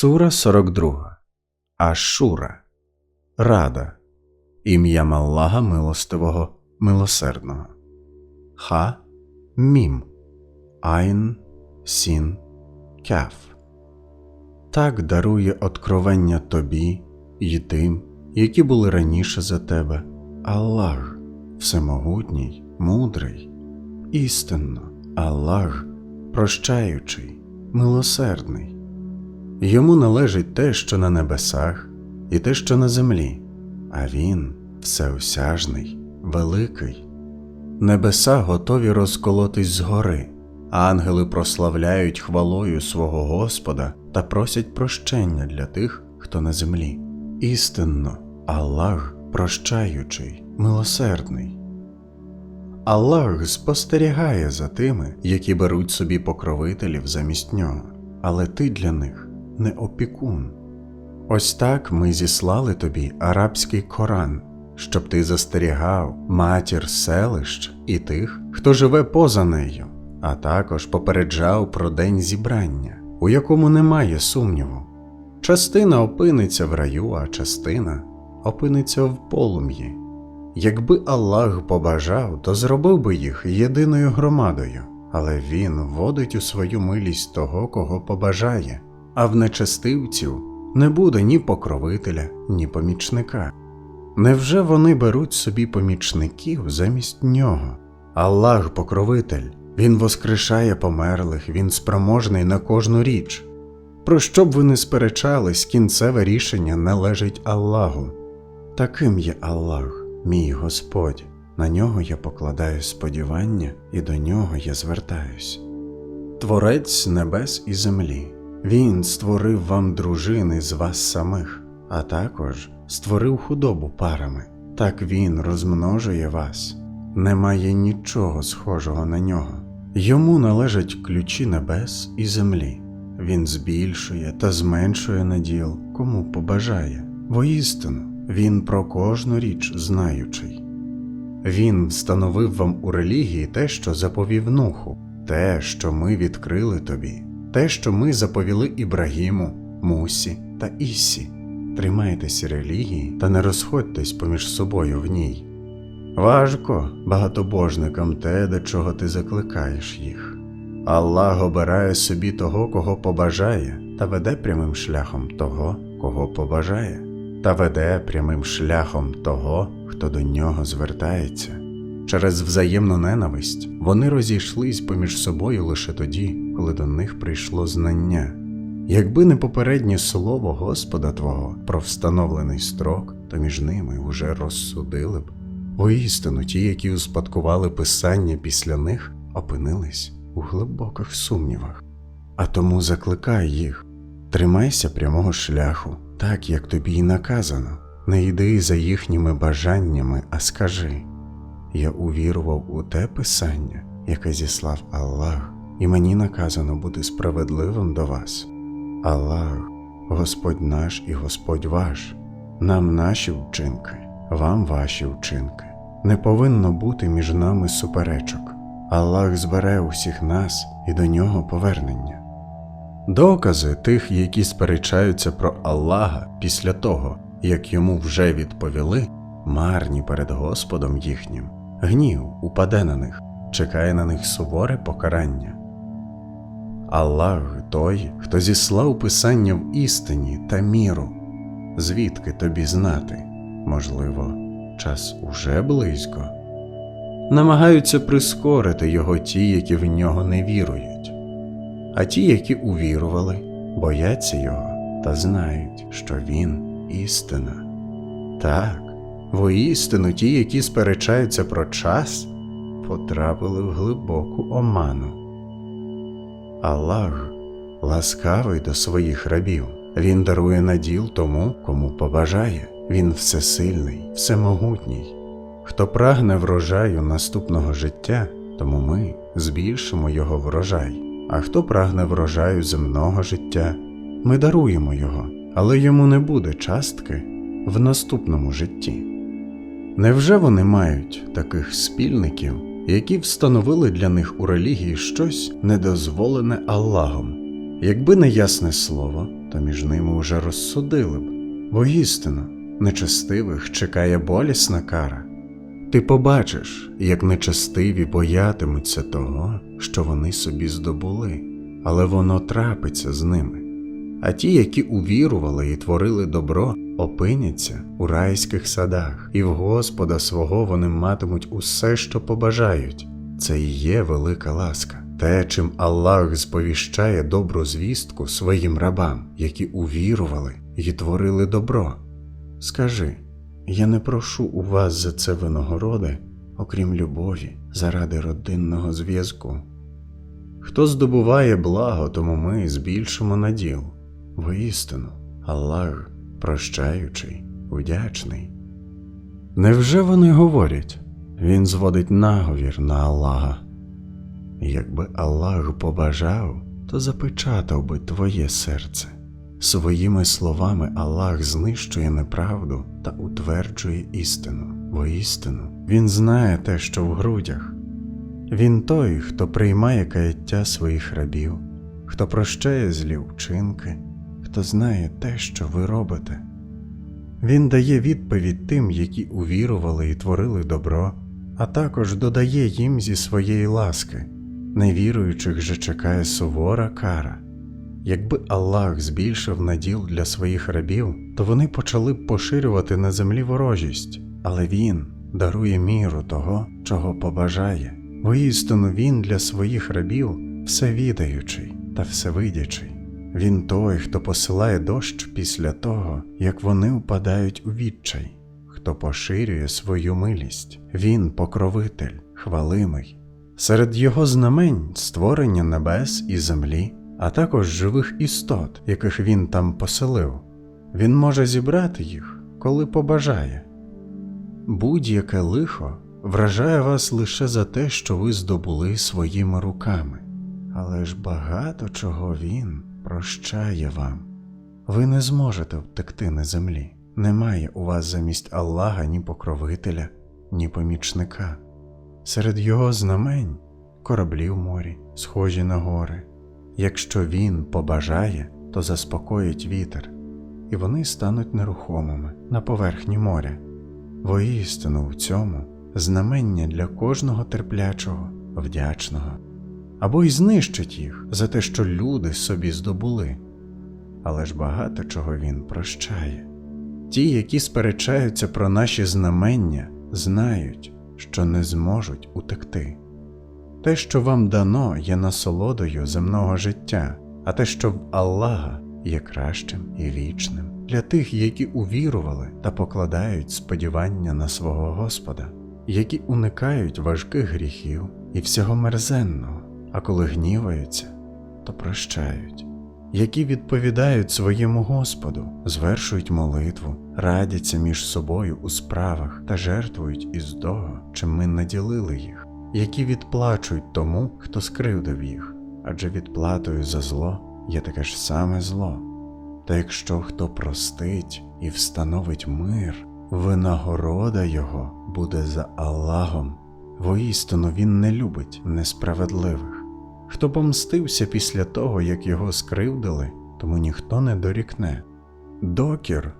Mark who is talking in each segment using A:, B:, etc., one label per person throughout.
A: Сура 42. Ашура. Рада. Ім'ям Аллаха Милостивого, Милосердного. Ха. Мім. Айн. Сін. Кяф. Так дарує откровення тобі й тим, які були раніше за тебе. Аллах, всемогутній, мудрий, істинно, Аллах, прощаючий, милосердний. Йому належить те, що на небесах, і те, що на землі, а він всеосяжний, великий. Небеса готові розколотись згори, а ангели прославляють хвалою свого Господа та просять прощення для тих, хто на землі. Істинно, Аллах прощаючий, милосердний. Аллах спостерігає за тими, які беруть собі покровителів замість нього, але ти для них не опікун. Ось так ми зіслали тобі арабський Коран, щоб ти застерігав матір селищ і тих, хто живе поза нею, а також попереджав про день зібрання, у якому немає сумніву. Частина опиниться в раю, а частина опиниться в полум'ї. Якби Аллах побажав, то зробив би їх єдиною громадою, але Він вводить у свою милість того, кого побажає, а в нечестивців не буде ні покровителя, ні помічника. Невже вони беруть собі помічників замість нього? Аллах покровитель, Він воскрешає померлих, Він спроможний на кожну річ. Про що б ви не сперечались, кінцеве рішення належить Аллаху. Таким є Аллах, мій Господь, на нього я покладаю сподівання і до нього я звертаюсь. Творець небес і землі, Він створив вам дружини з вас самих, а також створив худобу парами. Так Він розмножує вас, немає нічого схожого на нього. Йому належать ключі небес і землі. Він збільшує та зменшує наділ, кому побажає. Воістину, він про кожну річ знаючий. Він встановив вам у релігії те, що заповів Нуху, те, що ми відкрили тобі, те, що ми заповіли Ібрагіму, Мусі та Ісі. Тримайтеся релігії та не розходьтесь поміж собою в ній. Важко багатобожникам те, до чого ти закликаєш їх. Аллах обирає собі того, кого побажає, та веде прямим шляхом того, кого побажає, та веде прямим шляхом того, хто до нього звертається. Через взаємну ненависть вони розійшлись поміж собою лише тоді, коли до них прийшло знання. Якби не попереднє слово Господа Твого про встановлений строк, то між ними уже розсудили б. Воістину ті, які успадкували писання після них, опинились у глибоких сумнівах. А тому закликай їх, тримайся прямого шляху, так як тобі й наказано, не йди за їхніми бажаннями, а скажи Я увірував у те писання, яке зіслав Аллах, і мені наказано бути справедливим до вас. Аллах, Господь наш і Господь ваш, нам наші вчинки, вам ваші вчинки. Не повинно бути між нами суперечок. Аллах збере усіх нас і до нього повернення. Докази тих, які сперечаються про Аллаха після того, як йому вже відповіли, марні перед Господом їхнім, гнів упаде на них, чекає на них суворе покарання. Аллах той, хто зіслав писання в істині та міру, звідки тобі знати, можливо, час уже близько намагаються прискорити його ті, які в нього не вірують, а ті, які увірували, бояться його та знають, що він істина. Так, воістину ті, які сперечаються про час, потрапили в глибоку оману. Аллах ласкавий до своїх рабів, Він дарує наділ тому, кому побажає, Він всесильний, всемогутній. Хто прагне врожаю наступного життя, тому ми збільшимо його врожай, а хто прагне врожаю земного життя, ми даруємо його, але йому не буде частки в наступному житті. Невже вони мають таких спільників, які встановили для них у релігії щось недозволене Аллахом? Якби не ясне слово, то між ними уже розсудили б. Воістину, нечестивих чекає болісна кара. Ти побачиш, як нечестиві боятимуться того, що вони собі здобули, але воно трапиться з ними. А ті, які увірували і творили добро, опиняться у райських садах, і в Господа свого вони матимуть усе, що побажають. Це і є велика ласка. Те, чим Аллах сповіщає добру звістку своїм рабам, які увірували і творили добро. Скажи, я не прошу у вас за це винагороди, окрім любові, заради родинного зв'язку. Хто здобуває благо, тому ми збільшимо наділ. Воістину, Аллах прощаючий, вдячний. Невже вони говорять? Він зводить наговір на Аллаха. Якби Аллах побажав, то запечатав би твоє серце. Своїми словами Аллах знищує неправду та утверджує істину. Воістину, Він знає те, що в грудях. Він той, хто приймає каяття своїх рабів, хто прощає злі вчинки, хто знає те, що ви робите. Він дає відповідь тим, які увірували і творили добро, а також додає їм зі своєї ласки. Невіруючих же чекає сувора кара. Якби Аллах збільшив наділ для своїх рабів, то вони почали б поширювати на землі ворожість, але Він дарує міру того, чого побажає. Воістину Він для своїх рабів всевідаючий та всевидячий. Він той, хто посилає дощ після того, як вони впадають у відчай, хто поширює свою милість. Він покровитель, хвалимий. Серед його знамень створення небес і землі, а також живих істот, яких він там поселив. Він може зібрати їх, коли побажає. Будь-яке лихо вражає вас лише за те, що ви здобули своїми руками, але ж багато чого він прощає вам. Ви не зможете втекти на землі. Немає у вас замість Аллаха ні покровителя, ні помічника. Серед його знамень кораблі в морі, схожі на гори. Якщо він побажає, то заспокоїть вітер, і вони стануть нерухомими на поверхні моря. Воістину в цьому знамення для кожного терплячого, вдячного, або й знищить їх за те, що люди собі здобули. Але ж багато чого він прощає. Ті, які сперечаються про наші знамення, знають, що не зможуть утекти. Те, що вам дано, є насолодою земного життя, а те, що в Аллаха, є кращим і вічним для тих, які увірували та покладають сподівання на свого Господа, які уникають важких гріхів і всього мерзенного, а коли гніваються, то прощають, які відповідають своєму Господу, звершують молитву, радяться між собою у справах та жертвують із того, чим ми наділили їх які відплачують тому, хто скривдив їх, адже відплатою за зло є таке ж саме зло. Та якщо хто простить і встановить мир, винагорода його буде за Аллахом, воістину він не любить несправедливих. Хто помстився після того, як його скривдили, тому ніхто не дорікне. Докір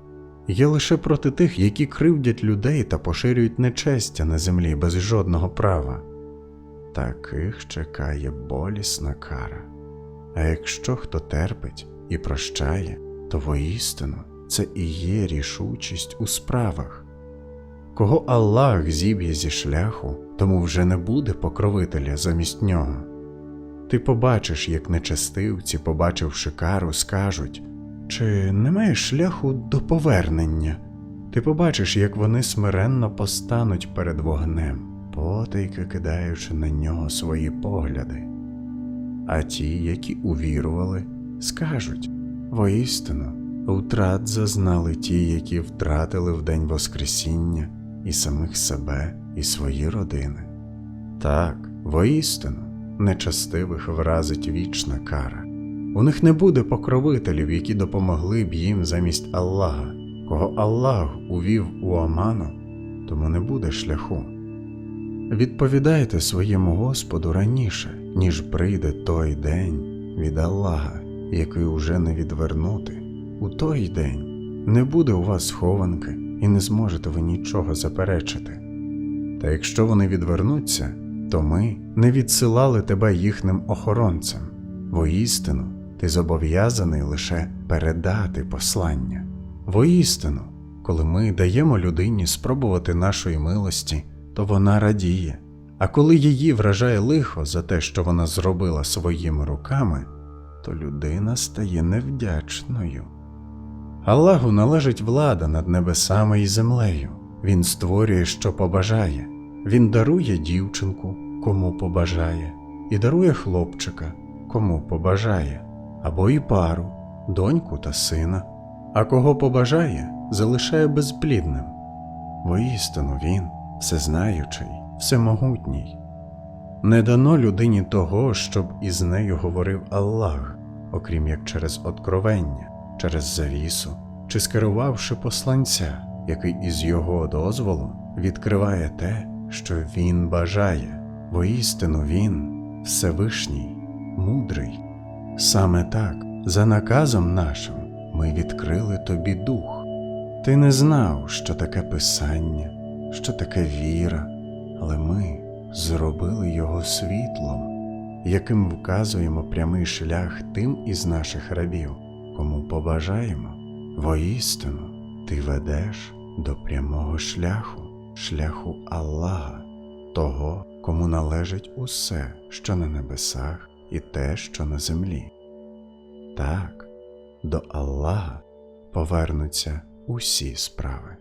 A: є лише проти тих, які кривдять людей та поширюють нечестя на землі без жодного права таких чекає болісна кара. А якщо хто терпить і прощає, то воістину це і є рішучість у справах. Кого Аллах зіб'є зі шляху, тому вже не буде покровителя замість нього. Ти побачиш, як нечестивці, побачивши кару, скажуть чи немає шляху до повернення? Ти побачиш, як вони смиренно постануть перед вогнем потайки кидаючи на нього свої погляди. А ті, які увірували, скажуть воістину, втрат зазнали ті, які втратили в день Воскресіння і самих себе, і свої родини. Так, воістину, нечастивих вразить вічна кара. У них не буде покровителів, які допомогли б їм замість Аллаха, кого Аллах увів у оману, тому не буде шляху. Відповідайте своєму Господу раніше, ніж прийде той день від Аллаха, який уже не відвернути. у той день не буде у вас схованки і не зможете ви нічого заперечити. Та якщо вони відвернуться, то ми не відсилали тебе їхнім охоронцям. Воістину, ти зобов'язаний лише передати послання. Воістину, коли ми даємо людині спробувати нашої милості, то вона радіє. А коли її вражає лихо за те, що вона зробила своїми руками, то людина стає невдячною. Аллаху належить влада над небесами і землею. Він створює, що побажає. Він дарує дівчинку, кому побажає, і дарує хлопчика, кому побажає, або і пару, доньку та сина, а кого побажає, залишає безплідним. Воістину він, всезнаючий, всемогутній. Не дано людині того, щоб із нею говорив Аллах, окрім як через откровення, через завісу, чи скерувавши посланця, який із його дозволу відкриває те, що він бажає. Воістину він, Всевишній, мудрий. Саме так, за наказом нашим, ми відкрили тобі дух. Ти не знав, що таке писання, що таке віра, але ми зробили його світлом, яким вказуємо прямий шлях тим із наших рабів, кому побажаємо. Воістину, ти ведеш до прямого шляху, шляху Аллаха, того, кому належить усе, що на небесах, і те, що на землі. Так, до Аллаха повернуться усі справи.